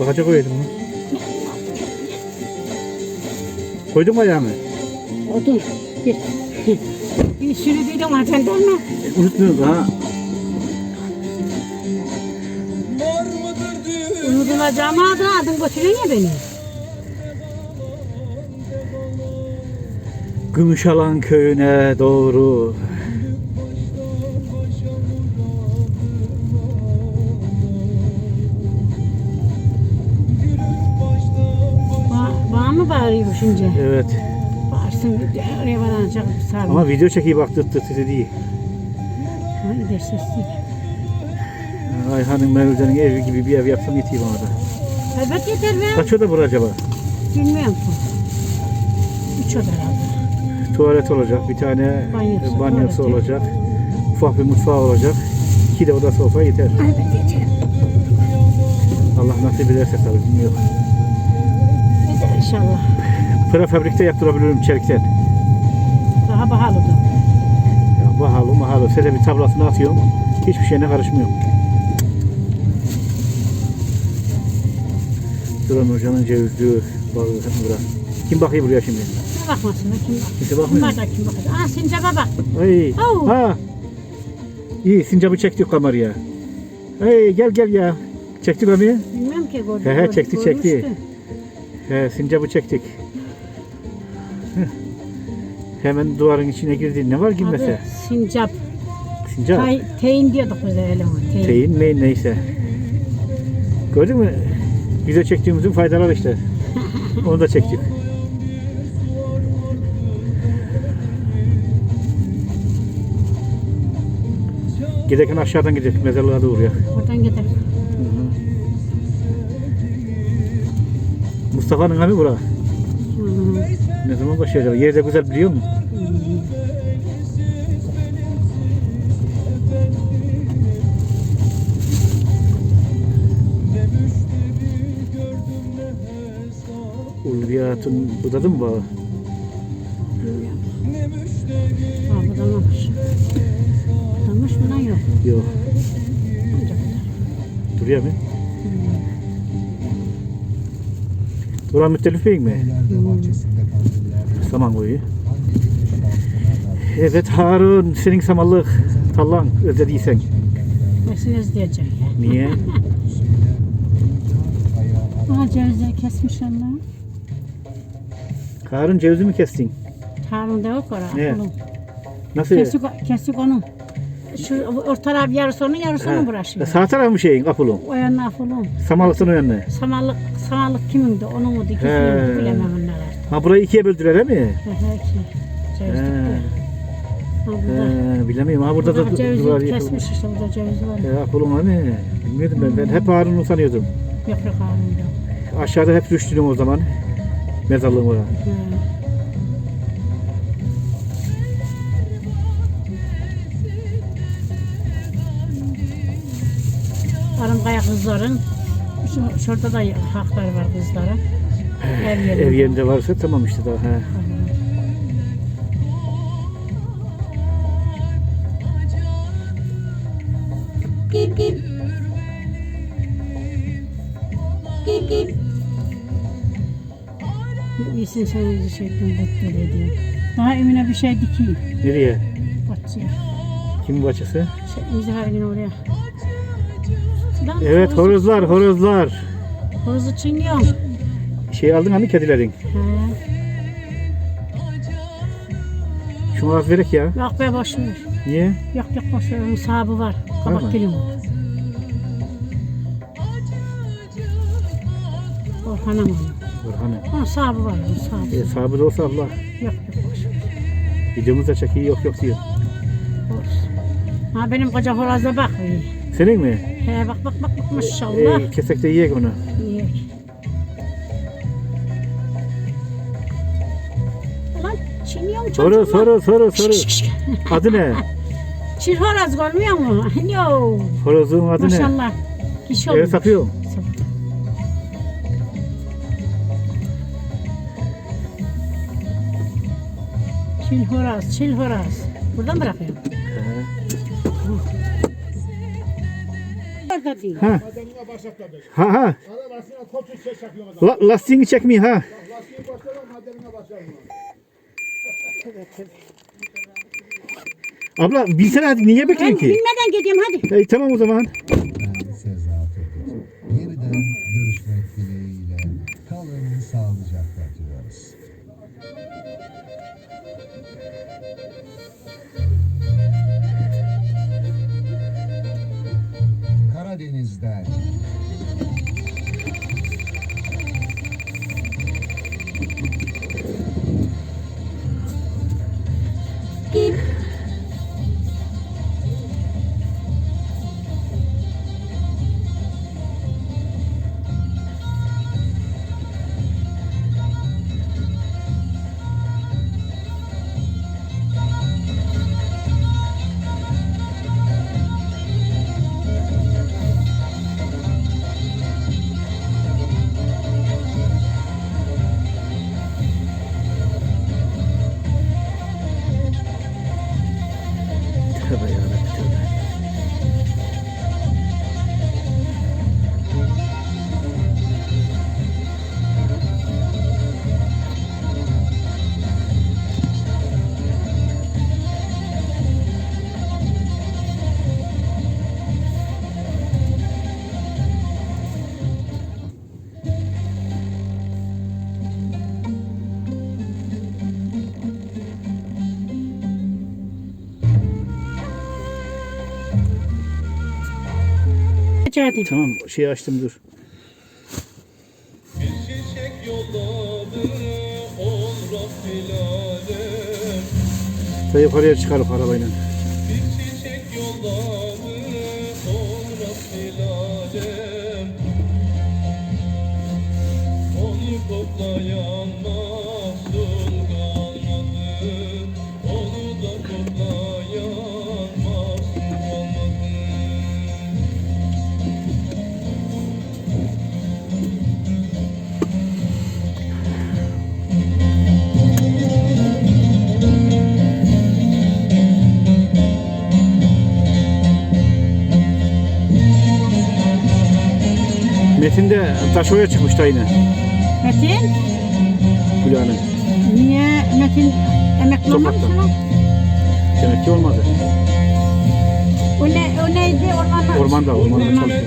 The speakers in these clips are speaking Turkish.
Bakaca koydum mu? Koydun mu ayağını? Odun. Bir. Bir sürü duydum ha sen de mi? E, Unutmuyoruz ha. Var mıdır düğün Unutulacağım adı adın götürün ya beni. Gümüşalan köyüne doğru. Şimdi? Evet. Bağırsın oraya varacak sarma. Ama video çekiyi bak tıt tıt değil. Hani de ses değil. Ayhan'ın Mevlüt'ün evi gibi bir ev yapsam yetiyor bana da. Elbet yeter be. Kaç oda bura acaba? Bilmiyorum. Üç oda herhalde. Tuvalet olacak, bir tane Banyosu, banyosu olacak. Ufak bir mutfağı olacak. İki de odası olsa yeter. Elbet yeter. Allah nasip ederse tabii bilmiyorum. Yeter inşallah. Prefabrikte yaptırabilirim çelikten. Daha pahalıdır. Ya pahalı mahalı. Size bir tablasını atıyorum. Hiçbir şeyine karışmıyorum. Duran Hoca'nın cevizliği bağı bura. Kim bakıyor buraya şimdi? Ne bakmasın da kim bak. Kimse Kim bakmıyor. bak da kim bakacak. Aa sincaba bak. Ay. Au. Ha. İyi sincabı çektik kameraya. Hey gel gel ya. Çektik kamerayı. Bilmem ki gördüm. He he, çekti, çekti. He sincabı çektik. Hemen duvarın içine girdi. Ne var girmese? Adı sincap. Sincap. Tay, teyin diyorduk biz de öyle mi? Teyin. Teyin meyin neyse. Gördün mü? Video çektiğimizin faydaları işte. Onu da çektik. Giderken aşağıdan gidecek mezarlığa doğru ya. Oradan gidelim. Mustafa'nın abi bura. Ne zaman başlayacak? Yeri de güzel biliyor musun? Ulviyatın budadı mı bağı? Ha budamamış. Budamış mı lan yok. Yok. Duruyor mu? Duran müttelif bey mi? Saman koyu. Evet Harun, senin samanlık tallan özlediysen. Nesiniz diyecek. Niye? Aha cevizleri kesmiş Allah. Harun cevizi mi kestin? Harun da yok oraya. Ne? Nasıl? Kesik, kesik onu. Şu orta taraf yarısı onun yarısı onun burası. Ha, Sağ tarafı mı şeyin kapılın? O yanına afulun. Samanlıktan o yanına. Samanlık, samanlık kimin de onun dikisi He. bilemem. Ha burayı ikiye böldüler he mi? He ki. Ceviz He. Ha burada. He, bilemiyorum. Ha burada, Burada da cevizi duvar yıkılmış. kesmiş işte burada ceviz var. He, kapılın hani. Bilmiyordum ben. Ben hep Harun'u sanıyordum. Yok yok Harun'da. Aşağıda hep düştüm o zaman. Mezarlığın oraya. He. Varım kaya kızların. Şu, şurada da hakları var kızlara. Ev yerinde. Ev yerinde varsa tamam işte daha. He. İyisin sen bir şey bekle diye. Daha Emine bir şey dikeyim. Nereye? Bahçeye. Kimin bahçesi? Şey, İzhar gün oraya. Lan, Evet horozlar horozlar. Horozu çiğniyorum. Şey aldın hani kedilerin. He. Şunu az verek ya. Yok be boş ver. Niye? Yok yok boş ver. Onun sahibi var. Var? Kabak dilim. Orhan'ım onun. Orhan'ı. Onun sahibi var. Onun sahibi. E, sahibi de olsa Allah. Yok yok boş ver. Videomuzda çekiyor yok yok diyor. Boş. Ha benim koca horoza bak. Senin mi? He bak bak bak bak maşallah. Ee, kesek de yiyek onu. Mu Soru soru soru soru. Adı ne? Çil horoz görmüyor mu? Yo. Horozun adı ne? Maşallah. Hiç Evet olmuyor. sapıyor. Çil horoz, çil horoz. Buradan bırakıyorum. Orada değil. Ha. Ha ha. La, lastiğini çekmiyor ha. Abla bilsene hadi niye bekliyorsun ki? bilmeden gidiyorum hadi. E, tamam o zaman. Yeniden görüşmek dileğiyle kalın sağlıcakla diyoruz. Hadi. Tamam şey açtım dur. Bir çiçek yolladı on Rabbilale Da yukarıya çıkarıp arabayla. Bir çiçek yolladı on Rabbilale Onu koklayan De Taşo'ya çıkmış da yine. Metin, Gülhan'ın. niye Metin emekli olmadı Topraktan. mı? Demek ki olmadı. O, ne, o neydi ormanda? Ormanda, ormanda çalışıyor.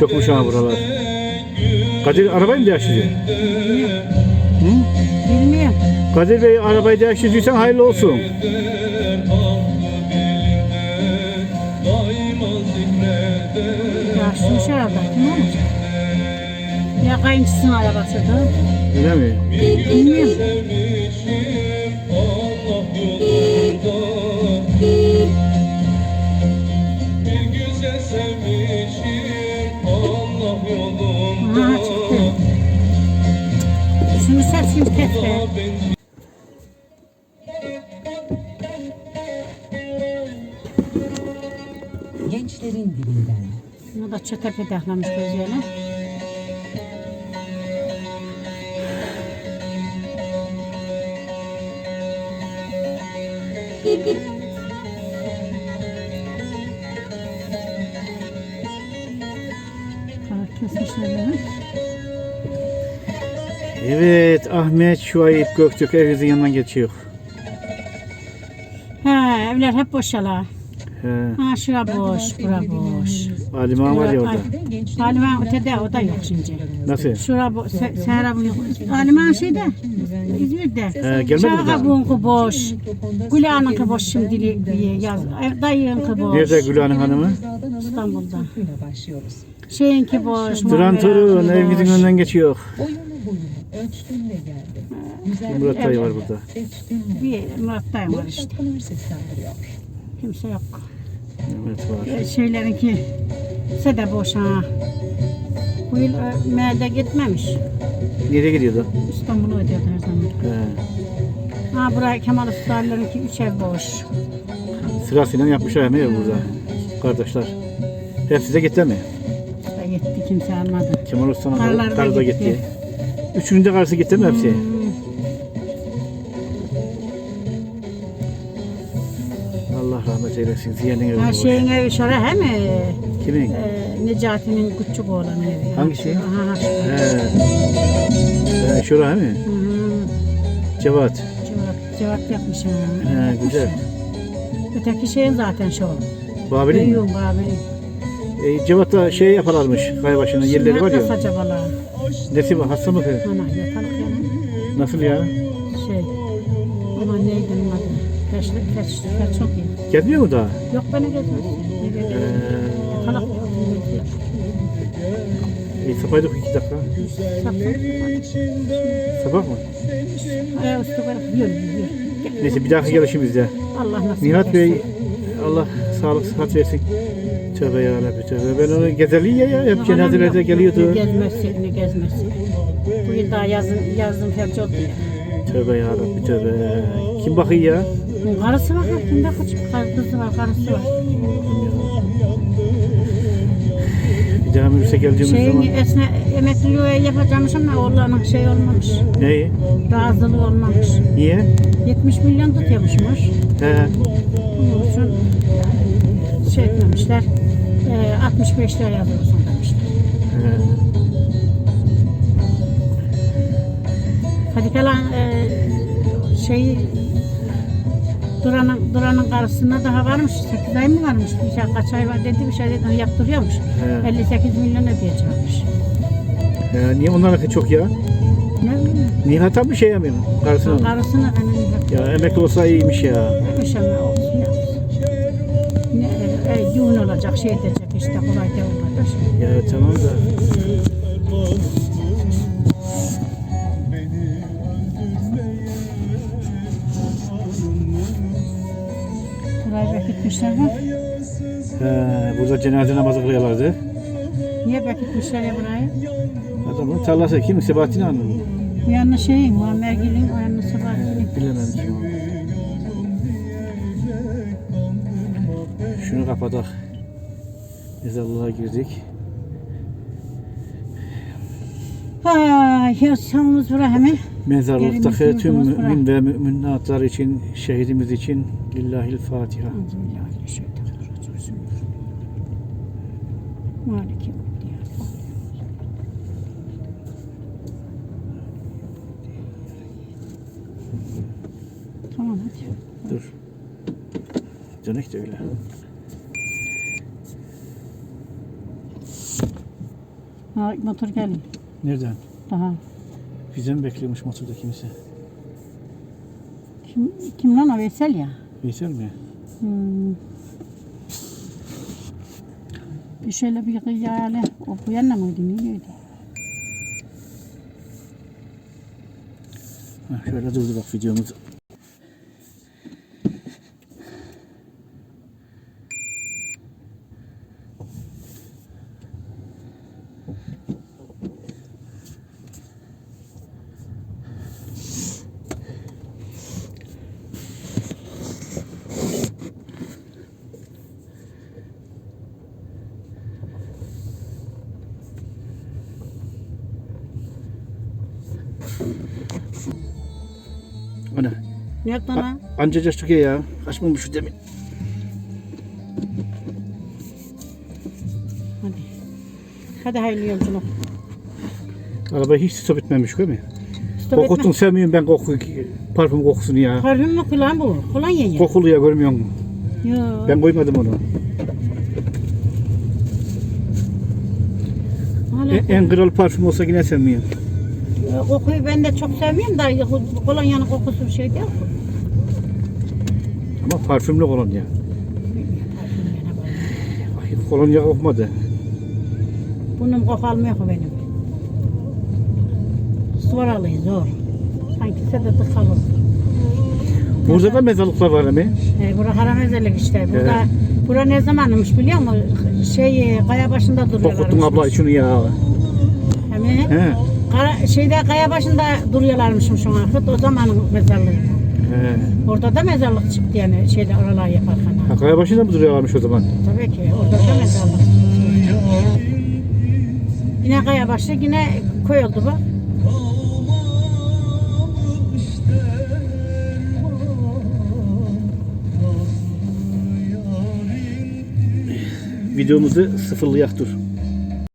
Çok uşağı buralar. Kadir arabayı mı değiştiriyor? Hı? Bilmiyorum. Kadir Bey arabayı değiştirdiysen hayırlı olsun. Herhalde. Kim olacak? Ya kayınçısının arabası da. Öyle mi? Bilmiyorum. Sevmişim Allah yolunda Bir güzel Pedahlamış gözüyle. Kar kesmişler. Evet Ahmet Şuayip Göktürk evimizin yanından geçiyor. Ha evler hep boş yala. He. Ha şura boş, bura boş. Ali Mağa var ya orada. Aliman ötede o da yok şimdi. Nasıl? Şura bo Se Serap yok. Aliman şeyde İzmir'de. He, gelmedi mi daha? bunku boş. Gülhan'ınki boş şimdilik diye yaz. Dayınki boş. Nerede Gülhan'ın hanımı? İstanbul'da. Başlıyoruz. Şeyinki boş. Duran Muammer Torun Akın evimizin boş. önünden geçiyor. Oyunu boyunu ve geldim. Güzel Murat dayı var burada. Seçtim ve Bir Murat dayım var işte. seslendiriyor. Kimse yok. Evet var. E, Şeylerinki ise de boş ha. Bu yıl e, meğerde gitmemiş. Nereye gidiyordu? İstanbul'a ödüyordu her zaman. He. Ha buraya Kemal Ustalar'ınki üç ev boş. Sırasıyla yapmışlar hemen ya burada. Kardeşler. Hepsi de gitti mi? Da gitti kimse almadı. Kemal Usta'nın karı da gitti. gitti. Üçünün de karısı gitti mi hepsi? Hmm, Allah rahmet eylesin. Ziyanın evi var. şeyin evi şöyle he mi? Kimin? E, Necati'nin küçük oğlanın evi. Hangisi? Ha, ha, şu. He. He, şura he mi? Hı hı. Cevat. Cevap, cevap yapmış ha. He, güzel. Öteki şeyin zaten şu. Babili mi? Beyun babili. E, Cevat'ta şey yaparlarmış. Kaybaşı'nın yerleri var ya. Sacabalar. Nesi var? Hasta mı kız? Ana yatalık yani. Nasıl ya? Şey. Aman neydi onun adı? Feş, feş, feş çok iyi. Gelmiyor mu daha? Yok beni gezmez. E, sapaydık iki dakika. Sabah mı? Yürü yürü. Neyse bir dahaki gelişimizde. Allah nasip Nihat. Bey Allah sağlık sıhhat versin. Tövbe ya Rabbi tövbe. Ben onu gezeli ya ya. Hep cenazelerde geliyordu. Gezmezsin ne gezmezsin. Bu yıl daha yazın, yazın felç oldu ya. Tövbe ya Rabbi tövbe. Kim bakıyor ya? Karısı var. Kim bakacak? Kar- Kızı var, karısı var. Bir daha Mürse geldiğimiz Şeyin zaman. esne, emekliliği yapacakmış ama oğlanın şey olmamış. Neyi? Razılığı olmamış. Niye? 70 milyon tutuyormuşmuş. He. Bunun için şey etmemişler. E, 65 lira yazılsın demişler. he. Hadi kalan e, şeyi Duran'ın, Duran'ın karşısında daha varmış. 8 ay mı varmış? Bir şey, kaç ay var dedi bir şey dedi. Yaptırıyormuş. He. 58 milyon ödeyecekmiş. He, niye onlarınki çok ya? Ne bileyim. Nihat abi bir şey yapmıyor. Karısına. Karısına hani Ya emekli olsa iyiymiş ya. Demiş ama olsun yapsın. Ne, e, düğün olacak şey edecek işte kolay değil olmadı. Ya tamam da. Bekletmişler mi? He, burada cenaze namazı kılıyorlardı. Niye bekletmişler ya burayı? Adamın tarlası kim? Sebahattin Hanım. mı? Bu yanına şey, Muammer Gül'ün o yanına Sabahattin'in. Bilemem kim o. Şunu kapatak. Mezarlığa girdik. Ay, ya sonumuz bura hemen. Mezarlıktaki tüm mümin ve müminatlar için, şehidimiz için Lillahil Fatiha. Euzubillahimineşşeytanirracim. Maliki yevmiddin. Tamam hadi. Dur. Dönek de öyle. Ha, motor gelin. Nereden? Daha. Bize mi bekliyormuş motorda kimse? Kim, kim lan o Veysel ya? Veysel mi? Hmm. Bir şöyle bir kıyale. O bu yana mıydı? Neydi? Ha, şöyle durdu bak videomuz. Ana. Nerede lan? Anca açtık ya. Açmamış şu demin. Hadi. Hadi hayırlı yolculuk. Araba hiç stop etmemiş değil mi? Stop. Kokutun sevmiyorum ben koku, parfüm kokusunu ya. Parfüm mü kulağın bu? Kolonya ya. Kokulu ya görmüyor musun? Yok. Ben koymadım onu. Hala En, en kral parfüm olsa yine sevmiyorum. E, kokuyu ben de çok sevmiyorum da kolonyanın kokusu bir şey değil. Ama parfümlü kolonya. Ay, kolonya kokmadı. Bunun koku almıyor benim. alıyor zor. Sanki sede tıkalı. Burada da mezarlıklar var mi? E, bura haramezelik işte. Burada, Evet. bura ne zamanmış biliyor musun? Şey, kaya başında duruyorlar. Okuttun abla şunu ya. Hem He. Kara, şeyde kaya başında duruyorlarmışım şu an. O zamanın mezarlığı. He. Orada da mezarlık çıktı yani şeyde oralar yaparken. Ha, Kaya başında mı duruyorlarmış o zaman? Tabii ki orada da mezarlık çıktı. Yine kaya başı yine koy oldu bak. Videomuzu sıfırlayak dur.